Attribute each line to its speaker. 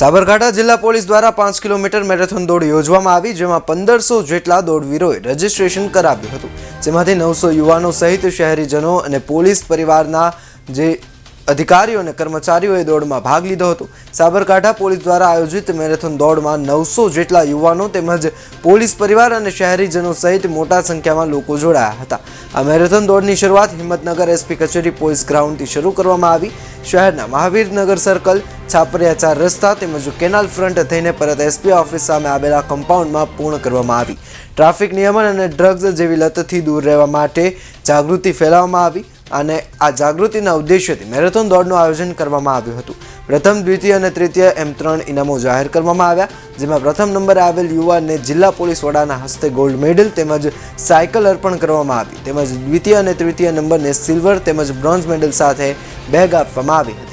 Speaker 1: સાબરકાંઠા જિલ્લા પોલીસ દ્વારા પાંચ કિલોમીટર મેરેથોન દોડ યોજવામાં આવી, જેમાં પંદરસો જેટલા દોડવીરોએ રજીસ્ટ્રેશન કરાવ્યું હતું. જેમાંથી નવસો યુવાનો સહિત શહેરીજનો અને પોલીસ પરિવારના જે અધિકારીઓ અને કર્મચારીઓએ દોડમાં ભાગ લીધો હતો. સાબરકાંઠા પોલીસ દ્વારા આયોજિત મેરેથોન દોડમાં નવસો જેટલા યુવાનો તેમજ પોલીસ પરિવાર અને શહેરીજનો સહિત મોટા સંખ્યામાં લોકો જોડાયા હતા. આ મેરેથોન દોડની શરૂઆત હિંમતનગર એસપી કચેરી પોલીસ ગ્રાઉન્ડથી શરૂ કરવામાં આવી. શહેરના મહાવીરનગર સર્કલ છાપરિયા ચાર રસ્તા તેમજ કેનાલ ફ્રન્ટ થઈને પરત એસપી ઓફિસ સામે આવેલા કમ્પાઉન્ડમાં પૂર્ણ કરવામાં આવી. ટ્રાફિક નિયમન અને ડ્રગ્સ જેવી લતથી દૂર રહેવા માટે જાગૃતિ ફેલાવવામાં આવી અને આ જાગૃતિના ઉદ્દેશ્યથી મેરેથોન દોડનું આયોજન કરવામાં આવ્યું હતું. પ્રથમ, દ્વિતીય અને તૃતીય એમ ત્રણ ઇનામો જાહેર કરવામાં આવ્યા, જેમાં પ્રથમ નંબરે આવેલ યુવાનને જિલ્લા પોલીસ વડાના હસ્તે ગોલ્ડ મેડલ તેમજ સાયકલ અર્પણ કરવામાં આવી. તેમજ દ્વિતીય અને તૃતીય નંબરને સિલ્વર તેમજ બ્રોન્ઝ મેડલ સાથે બેગ આપવામાં આવી હતી.